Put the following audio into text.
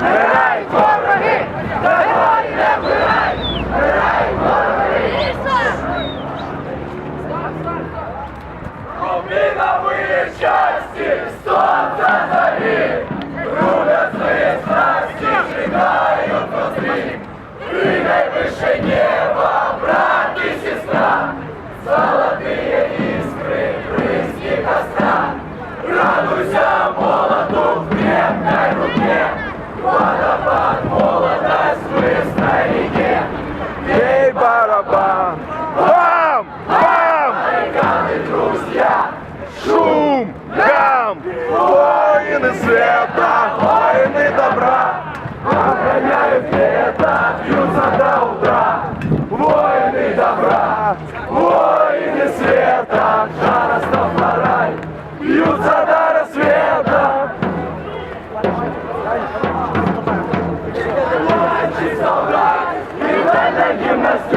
Герай! Герай! Вороги! Догорі не вмирай! Герай! Вороги! Рубінової часті! Сонце! Шум! Гам! Воины света, воины добра, охраняют лето, бьются до утра. Воины добра, воины света, жара Растафарай, бьются до